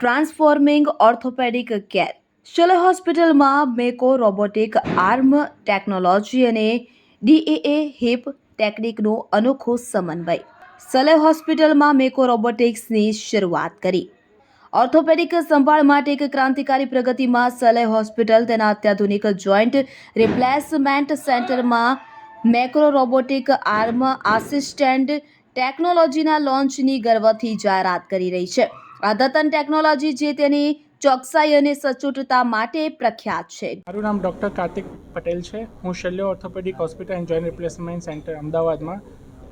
Transforming orthopaedic care. શલે હોસ્પિટલમાં મેકો robotic arm technology અને ડીએએ heap ટેકનિકનો અનોખો સમન્વય. સલે હોસ્પિટલમાં મેકો રોબોટિક્સની શરૂઆત કરી. ઓર્થોપેડિક સંભાળ માટે એક ક્રાંતિકારી પ્રગતિમાં સલે હોસ્પિટલ તેના અત્યાધુનિક જોઈન્ટ રિપ્લેસમેન્ટ સેન્ટરમાં મેક્રો રોબોટિક આર્મ આસિસ્ટન્ટ ટેકનોલોજીના લોન્ચની ગર્વથી જાહેરાત કરી રહી છે. અદ્યતન ટેકનોલોજી જે તેની ચોકસાઈ અને સચોટતા માટે પ્રખ્યાત છે. મારું નામ ડૉક્ટર કાર્તિક પટેલ છે. હું Shalya orthopedic hospital and joint replacement centre અમદાવાદમાં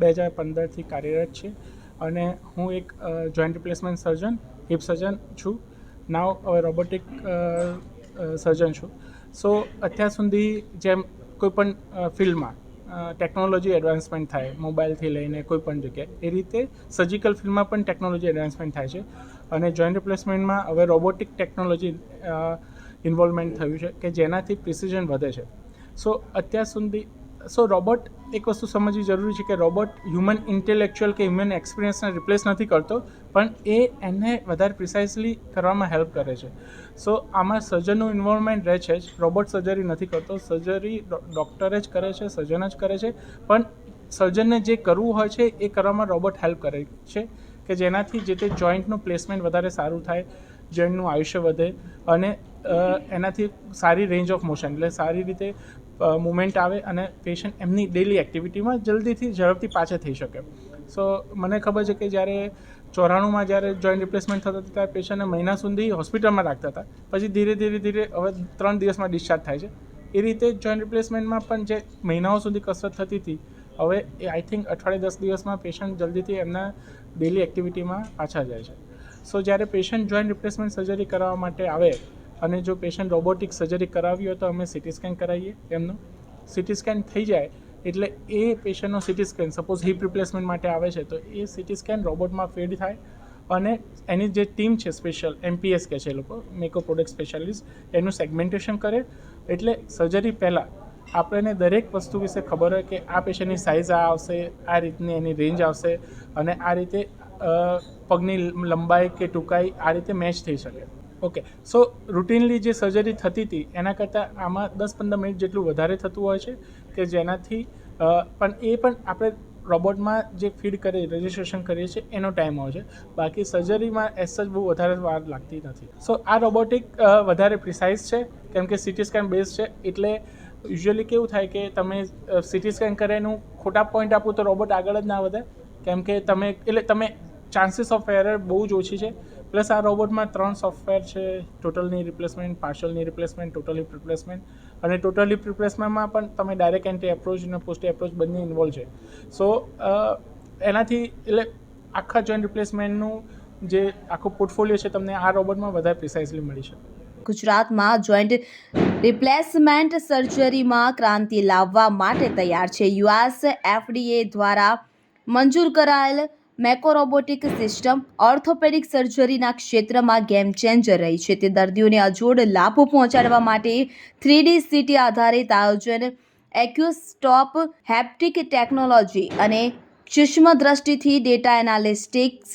બે હજાર પંદરથી કાર્યરત છે અને હું એક joint replacement surgeon, hip surgeon છું. નાવ હવે રોબોટિક સર્જન છું. સો, અત્યાર સુધી જેમ કોઈપણ ફિલ્ડમાં ટેકનોલોજી એડવાન્સમેન્ટ થાય, મોબાઈલથી લઈને કોઈ પણ જગ્યાએ, એ રીતે સર્જિકલ ફિલ્ડમાં પણ ટેકનોલોજી એડવાન્સમેન્ટ થાય છે. અને જોઈન્ટ રિપ્લેસમેન્ટમાં હવે રોબોટિક ટેકનોલોજી ઇન્વોલ્વમેન્ટ થયું છે કે જેનાથી પ્રિસિઝન વધે છે. સો અત્યાર સુધી સો રોબોટ એક વસ્તુ સમજવી જરૂરી છે કે રોબોટ હ્યુમન ઇન્ટેલેક્ચ્યુઅલ કે હ્યુમન એક્સપિરિયન્સને રિપ્લેસ નથી કરતો, પણ એ એને વધારે પ્રિસાઇઝલી કરવામાં હેલ્પ કરે છે. સો આમાં સર્જનનું ઇન્વોલ્વમેન્ટ રહે છે જ. રોબોટ સર્જરી નથી કરતો. સર્જરી ડૉક્ટરે જ કરે છે સર્જન જ કરે છે. પણ સર્જનને જે કરવું હોય છે, એ કરવામાં રોબોટ હેલ્પ કરે છે. કે જેનાથી જે તે જોઈન્ટનું પ્લેસમેન્ટ વધારે સારું થાય, જોઈન્ટનું આયુષ્ય વધે અને એનાથી સારી રેન્જ ઓફ મોશન, એટલે સારી રીતે મુમેન્ટ આવે અને પેશન્ટ એમની ડેલી એક્ટિવિટીમાં જલ્દીથી ઝડપથી પાછા થઈ શકે. સો, મને ખબર છે કે જ્યારે ચોરાણુંમાં જ્યારે જોઈન્ટ રિપ્લેસમેન્ટ થતો હતા ત્યારે પેશન્ટને મહિના સુધી હોસ્પિટલમાં રાખતા હતા. પછી ધીરે ધીરે ધીરે હવે ત્રણ દિવસમાં ડિસ્ચાર્જ થાય છે. એ રીતે જોઈન્ટ રિપ્લેસમેન્ટમાં પણ જે મહિનાઓ સુધી કસરત થતી હતી હવે એ આઈ થિંક અઠવાડિયે દસ દિવસમાં પેશન્ટ જલ્દીથી એમના ડેલી એક્ટિવિટીમાં પાછા જાય છે. સો જ્યારે પેશન્ટ જોઈન્ટ રિપ્લેસમેન્ટ સર્જરી કરાવવા માટે આવે અને જો પેશન્ટ રોબોટિક સર્જરી કરાવી હોય તો અમે સિટી સ્કેન કરાવીએ એમનું. સિટી સ્કેન થઈ જાય એટલે એ પેશન્ટનો CT scan suppose hip replacement માટે આવે છે, તો એ સિટી સ્કેન રોબોટમાં ફેડ થાય અને એની જે ટીમ છે સ્પેશિયલ એમપીએસ કે છે એ લોકો મેકો પ્રોડક્ટ સ્પેશિયાલિસ્ટ એનું સેગમેન્ટેશન કરે. એટલે સર્જરી પહેલાં આપણને દરેક વસ્તુ વિશે ખબર હોય કે આ પેશન્ટની સાઇઝ આ આવશે, આ રીતની એની રેન્જ આવશે અને આ રીતે પગની લંબાઈ કે ટૂંકાઈ આ રીતે મેચ થઈ શકે. ઓકે સો રૂટીનલી જે સર્જરી થતી હતી, એના કરતાં આમાં દસ પંદર મિનિટ જેટલું વધારે થતું હોય છે કે જેનાથી પણ એ પણ આપણે રોબોટમાં જે ફીડ કરે રજિસ્ટ્રેશન કરીએ છીએ, એનો ટાઈમ હોય છે. બાકી સર્જરીમાં એસ જ બહુ વધારે વાર લાગતી નથી. સો આ રોબોટિક વધારે પ્રિસાઇઝ છે, કેમ કે સિટી સ્કેન બેઝ છે, એટલે યુઝ્યુઅલી કેવું થાય કે તમે સિટી સ્કેન કરેનું ખોટા પોઈન્ટ આપો તો રોબોટ આગળ જ ના વધે. કેમ કે તમે, એટલે તમે ચાન્સીસ ઓફ એરર બહુ જ ઓછી છે. પ્લસ આ રોબોટમાં ત્રણ સોફ્ટવેર છે ટોટલની રિપ્લેસમેન્ટ પાર્શલની રિપ્લેસમેન્ટ ટોટલી રિપ્લેસમેન્ટ અને ટોટલી રિપ્લેસમેન્ટમાં પણ તમે ડાયરેક્ટ એન્ટી એપ્રોચ અને પોસ્ટ એપ્રોચ બંને ઇન્વોલ્વ છે. સો એનાથી એટલે આખા જોઈન્ટ રિપ્લેસમેન્ટનું જે આખું પોર્ટફોલિયો છે, તમને આ રોબોટમાં વધારે પ્રિસાઇઝલી મળી શકે. ગુજરાતમાં જોઈન્ટ રિપ્લેસમેન્ટ સર્જરીમાં ક્રાંતિ લાવવા માટે તૈયાર છે. યુએસ એફડીએ દ્વારા મંજૂર કરાયેલ મેકો રોબોટિક સિસ્ટમ ઓર્થોપેડિક સર્જરીના ક્ષેત્રમાં ગેમ ચેન્જર રહી છે. તે દર્દીઓને અજોડ લાભો પહોંચાડવા માટે થ્રીડી સીટી આધારિત આયોજન, એક્યુસ્ટોપ, હેપ્ટિક ટેકનોલોજી અને સૂક્ષ્મ દ્રષ્ટિથી ડેટા એનાલિસ્ટિક્સ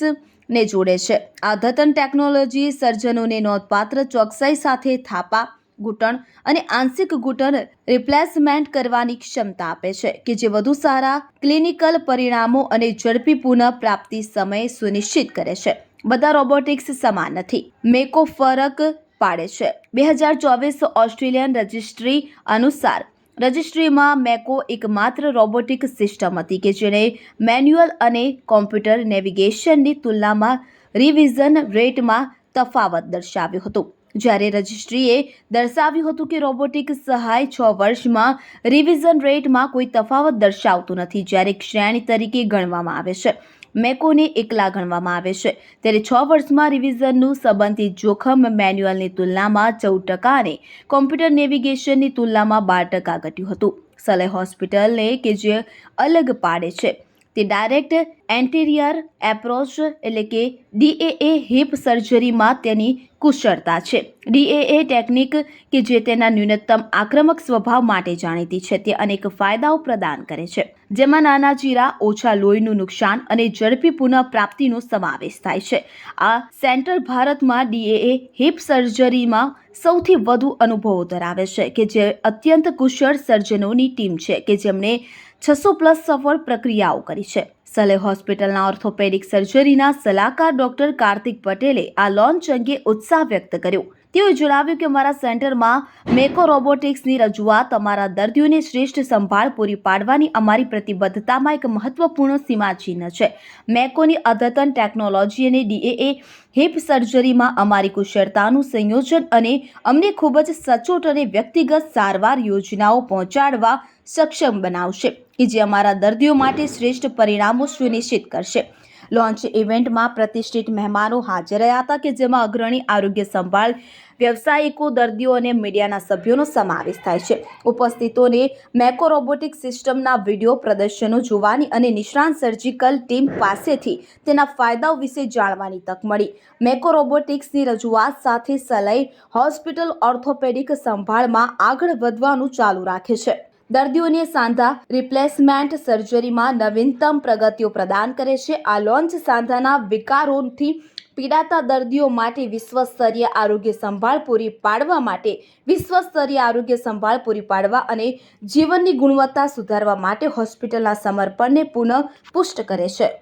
ને જોડે છે. આ અદ્યતન ટેકનોલોજી સર્જનોને નોંધપાત્ર ચોકસાઈ સાથે થાપા, ઘૂંટણ અને આંશિક ઘૂંટણ રિપ્લેસમેન્ટ કરવાની ક્ષમતા આપે છે કે જે વધુ સારા ક્લિનિકલ પરિણામો અને ઝડપી પુનઃપ્રાપ્તિ સમય સુનિશ્ચિત કરે છે. બધા રોબોટિક્સ સમાન નથી. મેકો ફરક પાડે છે. બે હજાર ચોવીસ ઓસ્ટ્રેલિયન રજિસ્ટ્રી અનુસાર રજિસ્ટ્રીમાં મેકો એકમાત્ર રોબોટિક સિસ્ટમ હતી કે જેણે મેન્યુઅલ અને કોમ્પ્યુટર નેવિગેશનની તુલનામાં રિવિઝન રેટમાં તફાવત દર્શાવ્યો હતો. જ્યારે રજિસ્ટ્રીએ દર્શાવ્યું હતું કે રોબોટિક સહાય છ વર્ષમાં રિવિઝન રેટમાં કોઈ તફાવત દર્શાવતું નથી, જ્યારે શ્રેણી તરીકે ગણવામાં આવે છે. મેકોને એકલા ગણવામાં આવે છે. ત્યારે છ વર્ષમાં રિવિઝનનું સંબંધિત જોખમ મેન્યુઅલની તુલનામાં ચૌદ ટકા અને કોમ્પ્યુટર નેવિગેશનની તુલનામાં બાર ટકા ઘટ્યું હતું. સલે હોસ્પિટલને કે જે અલગ પાડે છે. તે ડાયરેક્ટ એન્ટેરિયર એપ્રોચ એટલે કે ડીએએ હિપ સર્જરીમાં તેની કુશળતા છે. ડીએએ ટેકનિક કે જે તેના ન્યૂનતમ આક્રમક સ્વભાવ માટે જાણીતી છે તે અનેક ફાયદાઓ પ્રદાન કરે છે. જેમાં નાના જીરા, ઓછા લોહીનું નુકસાન અને ઝડપી પુનઃપ્રાપ્તિનો સમાવેશ થાય છે. આ સેન્ટર ભારતમાં ડીએએ હિપ સર્જરીમાં સૌથી વધુ અનુભવો ધરાવે છે કે જે અત્યંત કુશળ સર્જનોની ટીમ છે કે જેમણે છસો પ્લસ સફળ પ્રક્રિયાઓ કરી છે. સલે હોસ્પિટલના ઓર્થોપેડિક સર્જરીના સલાહકાર ડોક્ટર કાર્તિક પટેલે આ લોન્ચ અંગે ઉત્સાહ વ્યક્ત કર્યો. તેઓએ જણાવ્યું કે અમારા સેન્ટરમાં મેકો રોબોટિક્સની રજૂઆત અમારા દર્દીઓને શ્રેષ્ઠ સંભાળ પૂરી પાડવાની અમારી પ્રતિબદ્ધતામાં એક મહત્વપૂર્ણ સીમાચિહ્ન છે. મેકોની અદ્યતન ટેકનોલોજી અને ડીએએ હિપ સર્જરીમાં અમારી કુશળતાનું સંયોજન અને અમને ખૂબ જ સચોટ અને વ્યક્તિગત સારવાર યોજનાઓ પહોંચાડવા સક્ષમ બનાવશે, કે જે અમારા દર્દીઓ માટે શ્રેષ્ઠ પરિણામો સુનિશ્ચિત કરશે. લોન્ચ ઇવેન્ટમાં પ્રતિષ્ઠિત મહેમાનો હાજર રહ્યા હતા કે જેમાં અગ્રણી આરોગ્ય સંભાળ, વ્યવસાયિકો, દર્દીઓ અને મીડિયાના સભ્યોનો સમાવેશ થાય છે. ઉપસ્થિતોને મેકો રોબોટિક સિસ્ટમના વીડિયો પ્રદર્શનો જોવાની અને નિષ્ણાંત સર્જિકલ ટીમ પાસેથી તેના ફાયદાઓ વિશે જાણવાની તક મળી. મેકો રોબોટિક્સની રજૂઆત સાથે સલાઈ હોસ્પિટલ ઓર્થોપેડિક સંભાળમાં આગળ વધવાનું ચાલુ રાખે છે. દર્દીઓને સાંધા રિપ્લેસમેન્ટ સર્જરીમાં નવીનતમ પ્રગતિઓ પ્રદાન કરે છે. આ લોન્ચ સાંધાના વિકારોથી પીડાતા દર્દીઓ માટે વિશ્વસ્તરીય આરોગ્ય સંભાળ પૂરી પાડવા માટે, વિશ્વસ્તરીય આરોગ્ય સંભાળ પૂરી પાડવા અને જીવનની ગુણવત્તા સુધારવા માટે હોસ્પિટલના સમર્પણને પુનઃ પુષ્ટ કરે છે.